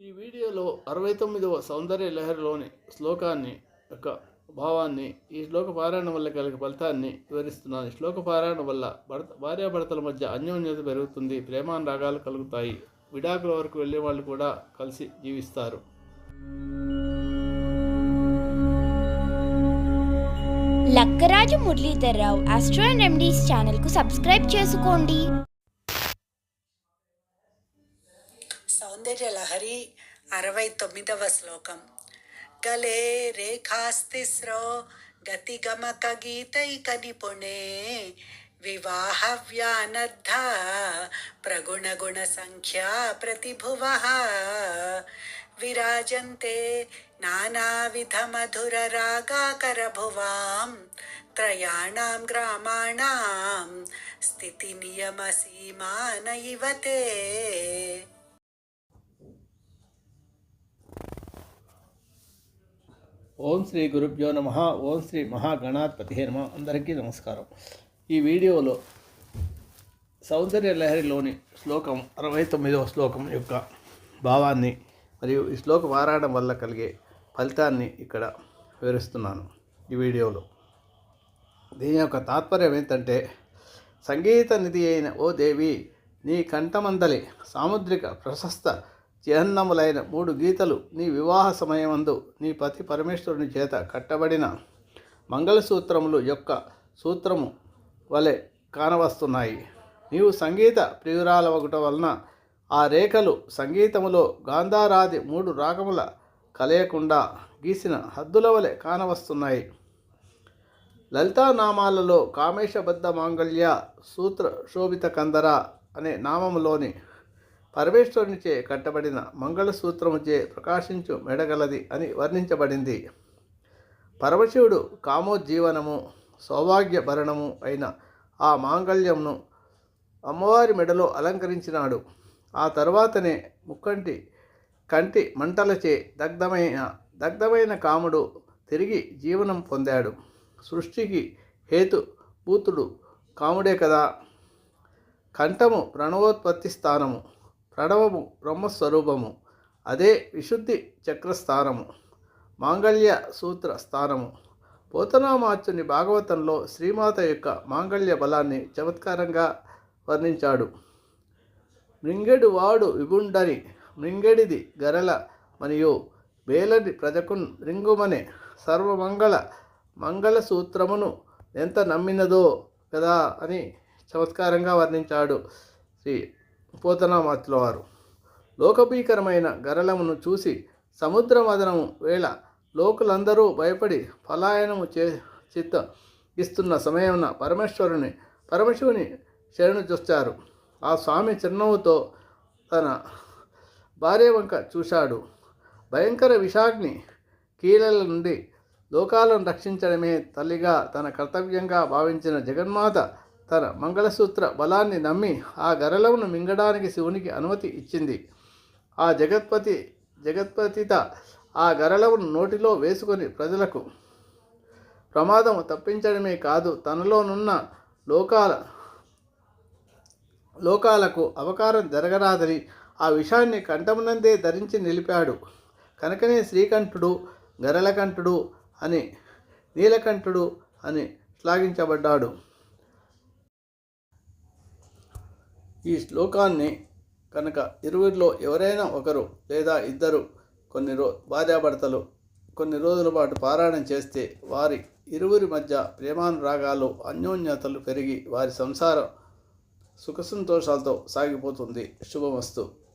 ఈ వీడియోలో అరవై తొమ్మిదవ సౌందర్య లహరిలోని శ్లోకాన్ని యొక్క భావాన్ని ఈ శ్లోక పారాయణం వల్ల కలిగే ఫలితాన్ని వివరిస్తున్నాను. శ్లోక పారాయణం వల్ల భర్త భార్యాభర్తల మధ్య అన్యోన్యత పెరుగుతుంది ప్రేమానురాగాలు కలుగుతాయి. విడాకుల వరకు వెళ్ళే వాళ్ళు కూడా కలిసి జీవిస్తారు. Lakkaraju Muralidhar Rao astro and remedies ఛానల్కు సబ్స్క్రైబ్ చేసుకోండి. సౌందర్య లహరి అరవై తొమ్మిదవ శ్లోకం. గలే రేఖాస్తిస్రో గతిగమక గీతైక నిపుణే వివాహ వ్యానద్ధ ప్రగుణగుణ సంఖ్యా ప్రతిభువ. విరాజంతే నానావిధ మధుర రాగాకర భువాం త్రయాణం గ్రామాణం స్థితి నియమ సీమాన ఇవతే ఓం శ్రీ గురుభ్యో నమ. ఓం శ్రీ మహాగణాధిపతి నమ. అందరికీ నమస్కారం. ఈ వీడియోలో సౌందర్య లహరిలోని శ్లోకం అరవై తొమ్మిదవ శ్లోకం యొక్క భావాన్ని మరియు ఈ శ్లోకం ఆరాడడం వల్ల కలిగే ఫలితాన్ని ఇక్కడ వివరిస్తున్నాను ఈ వీడియోలో. దీని యొక్క తాత్పర్యం ఏంటంటే సంగీత నిధి అయిన ఓ దేవి నీ కంఠమందలి సాముద్రిక ప్రశస్త చిహ్నములైన మూడు గీతలు నీ వివాహ సమయమందు నీ పతి పరమేశ్వరుని చేత కట్టబడిన మంగళసూత్రములు యొక్క సూత్రము వలె కానవస్తున్నాయి. నీవు సంగీత ప్రియురాల ఒకట వలన ఆ రేఖలు సంగీతములో గాంధారాది మూడు రాగముల కలయకుండా గీసిన హద్దుల వలె కానవస్తున్నాయి. లలితానామాలలో కామేశబద్ధ మాంగళ్య సూత్ర శోభిత కందర అనే నామములోని పరమేశ్వరునిచే కట్టబడిన మంగళసూత్రముచే ప్రకాశించు మెడగలది అని వర్ణించబడింది. పరమశివుడు కామోజ్జీవనము సౌభాగ్య భరణము అయిన ఆ మాంగళ్యమును అమ్మవారి మెడలో అలంకరించినాడు. ఆ తర్వాతనే ముక్కంటి కంటి మంటలచే దగ్ధమైన దగ్ధమైన కాముడు తిరిగి జీవనం పొందాడు. సృష్టికి హేతు భూతుడు కాముడే కదా. కంఠము ప్రణవోత్పత్తి స్థానము. ప్రణవము బ్రహ్మస్వరూపము. అదే విశుద్ధి చక్రస్థానము. మాంగళ్య సూత్ర స్థానము. పోతనామాచుని భాగవతంలో శ్రీమాత యొక్క మాంగళ్య బలాన్ని చమత్కారంగా వర్ణించాడు. మృంగెడు వాడు విభుండని మృంగెడిది గరల మరియు వేలని ప్రజకున్ రింగుమనే సర్వమంగళ మంగళ సూత్రమును ఎంత నమ్మినదో కదా అని చమత్కారంగా వర్ణించాడు శ్రీ పోతనామాతుల వారు లోకభీకరమైన గరళమును చూసి సముద్ర మదనము వేళ లోకులందరూ భయపడి పలాయనము చే చిత్త ఇస్తున్న సమయమున పరమేశ్వరుని పరమశివుని శరణు చూస్తారు. ఆ స్వామి చిరునవ్వుతో తన భార్య వంక చూశాడు. భయంకర విషాగ్ని కీలల నుండి లోకాలను రక్షించడమే తల్లిగా తన కర్తవ్యంగా భావించిన జగన్మాత తన మంగళసూత్ర బలాన్ని నమ్మి ఆ గరళమును మింగడానికి శివునికి అనుమతి ఇచ్చింది. ఆ జగత్పతి జగత్పతిత ఆ గరళమును నోటిలో వేసుకొని ప్రజలకు ప్రమాదం తప్పించడమే కాదు తనలోనున్న లోకాల లోకాలకు అవకారం జరగరాదని ఆ విషయాన్ని కంఠమునందే ధరించి నిలిపాడు. కనుకనే శ్రీకంఠుడు గరళకంఠుడు అని నీలకంఠుడు అని శ్లాఘించబడ్డాడు. ఈ శ్లోకాన్ని కనుక ఇరువురిలో ఎవరైనా ఒకరు లేదా ఇద్దరు కొన్ని రో భార్యాభర్తలు కొన్ని రోజుల పాటు పారాయణం చేస్తే వారి ఇరువురి మధ్య ప్రేమానురాగాలు అన్యోన్యతలు పెరిగి వారి సంసారం సుఖ సంతోషాలతో సాగిపోతుంది. శుభమస్తు.